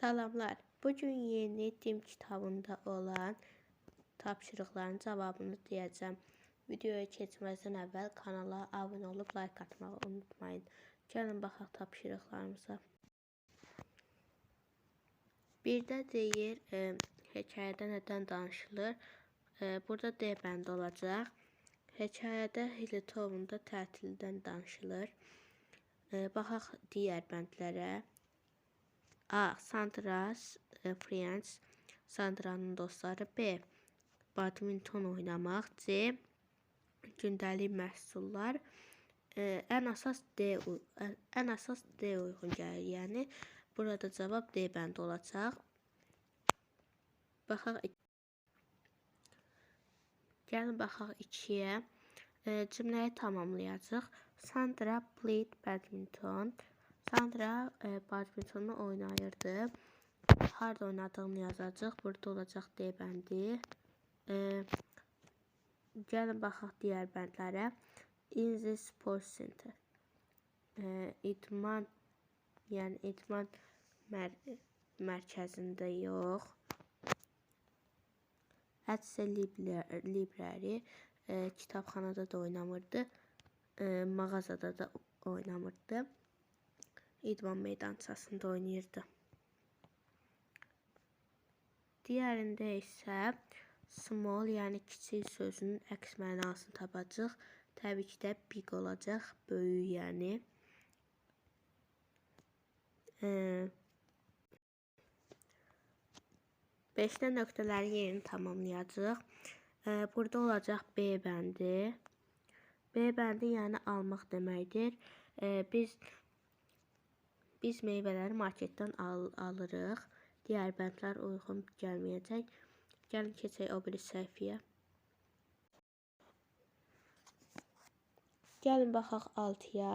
Salamlar. Bugün yeni tim kitabında olan tapşırıqların cavabını deyəcəm. Videoya keçməzdən əvvəl kanala abunə olub like atmağı unutmayın. Gəlin baxaq tapşırıqlarımıza. Birdə deyir, e, hekayədə nədən danışılır? E, burada D bəndi olacaq. Hekayədə Hilitovunda tətildən danışılır. E, baxaq digər bəndlərə. A. Sandra's e, Friends Sandra'nın dostları B. Badminton oynamaq C. Gündəlik məhsullar e, ən əsas D ən əsas D uyğun gəlir. Yəni burada cavab D bəndi olacaq. Baxaq Gəlin baxaq 2-yə. E, cümləyi tamamlayacağıq. Sandra played badminton. Sandra e, badmintonu oynayırdı. Harda oynadığını yazacaq. Burada olacaq D bəndi. E, gəlin baxaq digər bəndlərə. In the sports center. E, idman, yəni idman mər mərkəzində yox. At the library. E, kitabxanada da oynamırdı. E, mağazada da oynamırdı idman meydançasında oynayırdı. Digərində isə small, yəni kiçik sözünün əks mənasını tapacağıq. Təbii ki də big olacaq, böyük yəni. Ee, Beşdə nöqtələrin yerini tamamlayacağıq. Ee, burada olacaq B bəndi. B bəndi yəni almaq deməkdir. Ee, biz biz meyvələri marketdən al alırıq. Digər bəndlər uyğun gəlməyəcək. Gəlin keçək o biri səhifəyə. Gəlin baxaq 6-ya.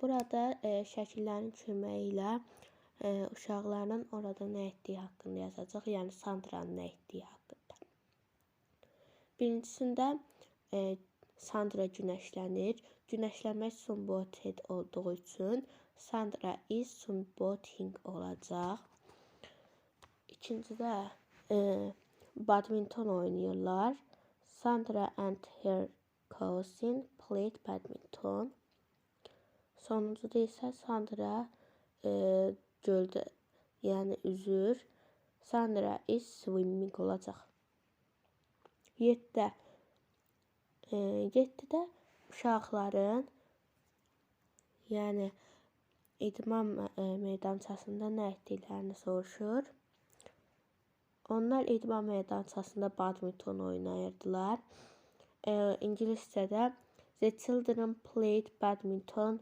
Burada e, şəkillərin köməyi ilə e, uşaqların orada nə etdiyi haqqında yazacaq. Yəni Sandranın nə etdiyi haqqında. Birincisində e, Sandra günəşlənir. Günəşlənmək sunboted olduğu üçün Sandra is sunboting olacaq. İkincidə e, badminton oynayırlar. Sandra and her cousin played badminton. Sonuncuda isə Sandra e, göldə, yəni üzür. Sandra is swimming olacaq. 7-də 7-də uşaqların yəni idman meydançasında nə etdiklərini soruşur. Onlar idman meydançasında badminton oynayırdılar. E, İngiliscədə The children played badminton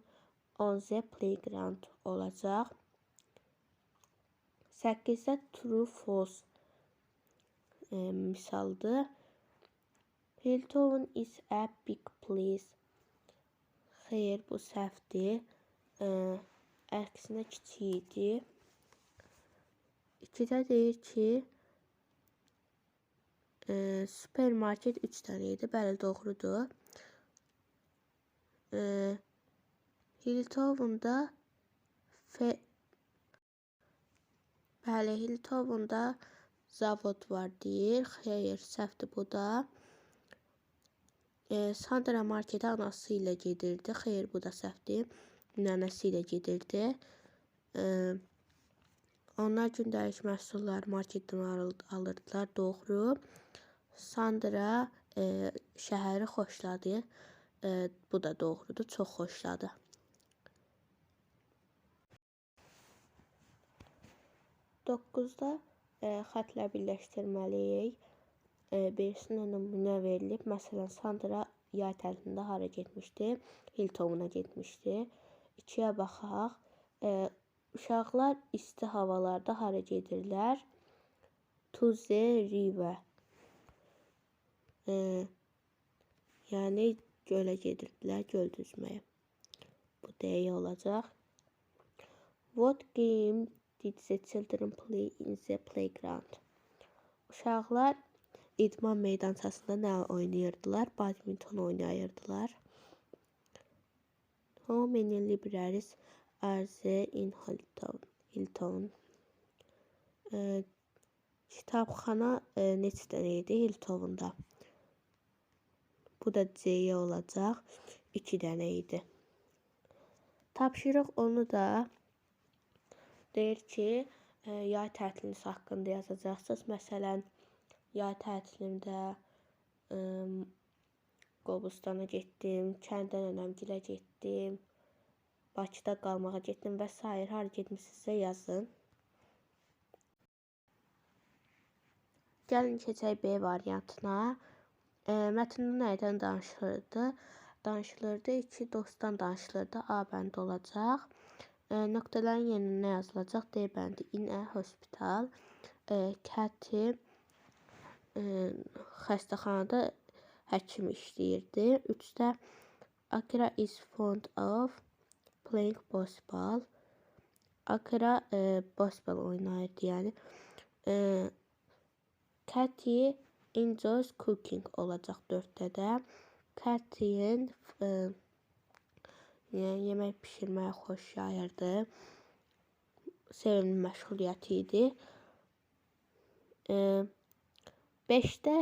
on the playground olacaq. 8-də true false e, misaldır. Hilton is a big place. Xeyr, bu səhvdir. Ə, əksinə kiçik idi. 2-də deyir ki, ə, supermarket 3 dənə idi. Bəli, doğrudur. Ə, Hiltovunda fe Bəli, Hiltovunda zavod var deyir. Xeyr, səhvdir bu da. E, Sandra markete anası ilə gedirdi. Xeyr, bu da səhvdir. Nənəsi ilə gedirdi. E, onlar gündəlik məhsullar marketdən alırdılar. Doğru. Sandra e, şəhəri xoşladı. E, bu da doğrudur. Çox xoşladı. Doqquzda e, xətlər birləşdirməliyik birisine nümunə verilib. Məsələn, Sandra yay tətilində hara getmişdi? Hiltovuna getmişdi. 2-yə baxaq. Uşaqlar isti havalarda hara gedirlər? To the river. E, yəni gölə gedirdilər, göl düzməyə. Bu D olacaq. What game did the children play in the playground? Uşaqlar idman meydançasında nə oynayırdılar? Badminton oynayırdılar. How many libraries are there in Hilltown? Hilton. E, kitabxana e, neçə dənə idi Hilton'da? Bu da C olacaq. 2 dənə idi. Tapşırıq onu da deyir ki, e, yay tətiliniz haqqında yazacaqsınız. Məsələn, yay tətilimdə e, Qobustana getdim, kəndə nənəmgilə getdim, Bakıda qalmağa getdim və s. Hara getmisinizsə yazın. Gəlin keçək B variantına. E, mətndə nədən danışılırdı? Danışılırdı, iki dostdan danışılırdı. A bəndi olacaq. E, nöqtələrin yerinə nə yazılacaq? D bəndi in a hospital. E, e, xəstəxanada həkim işləyirdi. 3-də Akira is fond of playing basketball. Akira e, basketball oynayırdı yəni. E, Kathy enjoys cooking olacaq 4-də də. Kathy'in e, yəni yemək bişirməyə xoş yayırdı. Sevimli məşğuliyyəti idi. E, 5-də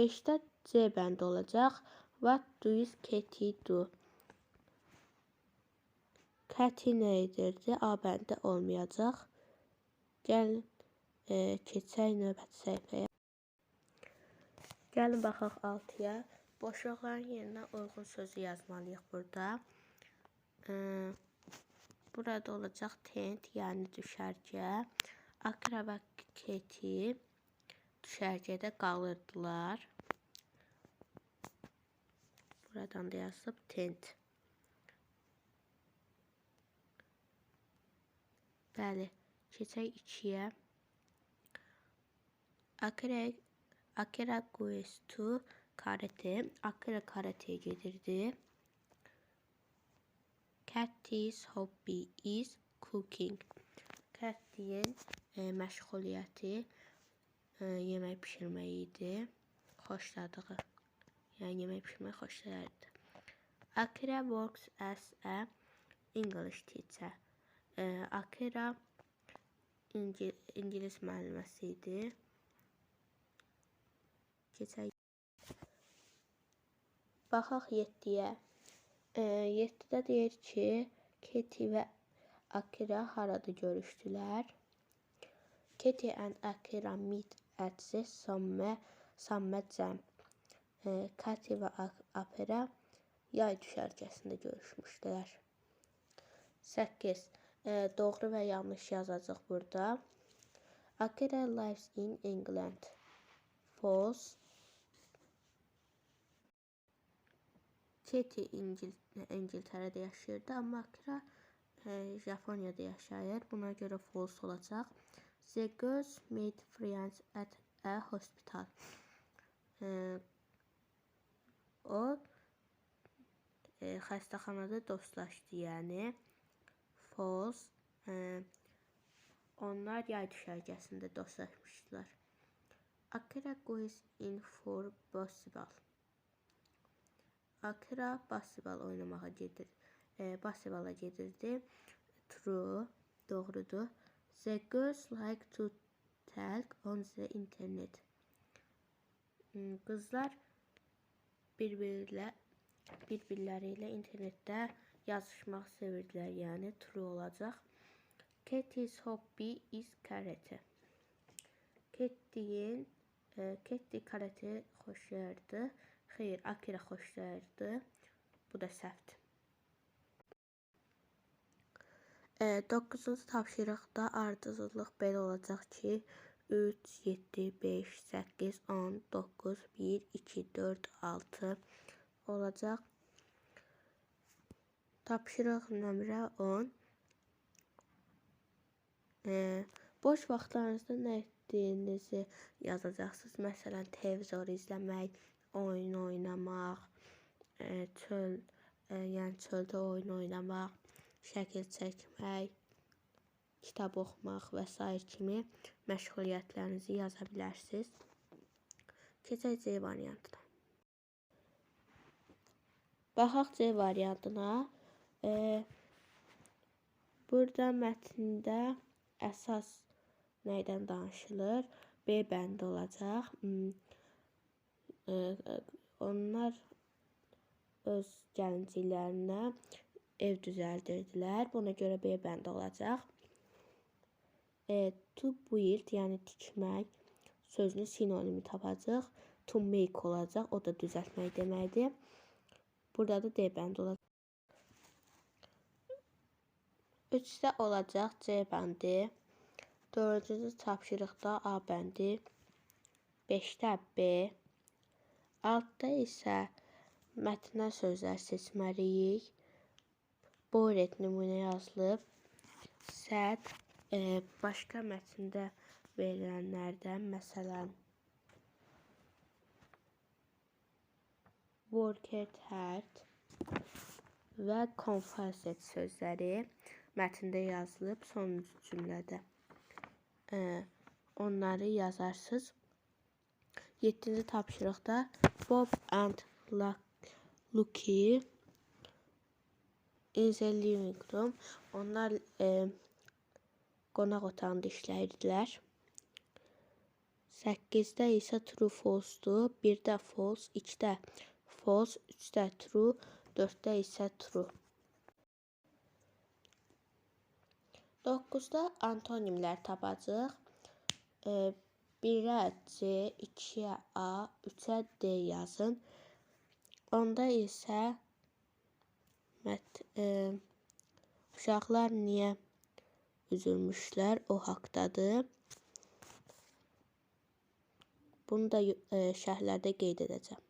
5-də C bəndi olacaq. What does Katie do? Katie nə edirdi? A bəndi olmayacaq. Gəlin e, keçək növbəti səhifəyə. Gəlin baxaq 6-ya. Boşluqların yerinə uyğun sözü yazmalıyıq burada. E, burada olacaq tent, yəni düşərgə. Akra və Katie düşərgədə qalırdılar. Buradan da yazılıb tent. Bəli, keçək 2-yə. Akira, Akira goes karate. Akira karateye gedirdi. Katie's hobby is cooking. Katie'nin e, məşğuliyyəti e, yemək pişirmək idi. Xoşladığı yani yemek pişirmeyi hoşlardı. Akira works as a English teacher. Ee, Akira İngil İngiliz müəlliməsiydi. Keçək. Baxaq 7-yə. E, 7-də deyir ki, Katie və Akira harada görüşdülər? Katie and Akira meet the summer, summer camp. Katya ve Apera yay düşərgəsində görüşmüşdülər. 8. E, doğru və yanlış yazacaq burada. Akira lives in England. False. Katie İngil İngiltərədə yaşayırdı, amma Akira e, Japoniyada yaşayır. Buna görə false olacaq. The girls made friends at a hospital. E, O e, xəstəxanada dostlaşdı, yəni false. E, onlar yay düşərgəsində dostlaşmışdılar. Akira goes in for basketball. Akira basketball oynamağa gedir. E, basketballa gedirdi. True, doğrudur. The girls like to talk on the internet. Qızlar bir-birlə bir-birləri ilə internetdə yazışmaq sevirdilər, yəni true olacaq. Katie's hobby is karate. Katie-nin e, Katie karate xoşlayırdı. Xeyr, Akira xoşlayırdı. Bu da səhvdir. E, 9-cu tapşırıqda ardıcıllıq belə olacaq ki, 3, 7, 5, 8, 10, 9, 1, 2, 4, 6 olacaq. Tapşırıq nömrə 10. E, boş vaxtlarınızda nə etdiyinizi yazacaqsınız. Məsələn, televizor izləmək, oyun oynamaq, e, çöl, e, yəni çöldə oyun oynamaq, şəkil çəkmək, kitab oxumaq və s. kimi məşğuliyyətlərinizi yaza bilərsiniz. Keçək C variantına. Baxaq C variantına. E, Burada mətndə əsas nəydən danışılır? B bəndi olacaq. Hmm, e, e, onlar öz gəlinciklərinə ev düzəldirdilər. Buna görə B bəndi olacaq. E, to build, yəni tikmək sözünün sinonimi tapacaq. To make olacaq. O da düzəltmək deməkdir. Burada da D bəndi olacaq. 3-də olacaq C bəndi. 4-cü tapşırıqda A bəndi. 5-də B. 6-da isə mətnə sözlər seçməliyik. Boret nümunə yazılıb. Səd e, başqa mətndə verilənlərdən, məsələn, worked hard və confessed sözləri mətndə yazılıb sonuncu cümlədə. E, onları yazarsınız. 7-ci tapşırıqda Bob and Lucky in the living room. Onlar e, qonaq otağında işləyirdilər. 8-də isə true false-dur. 1-də false, 2-də false, 3-də true, 4-də isə true. 9-da antonimlər tapacağıq. 1-ə C, 2-yə A, 3-ə D yazın. Onda isə mət, e, uşaqlar niyə üzülmüşlər o haqdadır. Bunu da e, şərhlərdə qeyd edəcəm.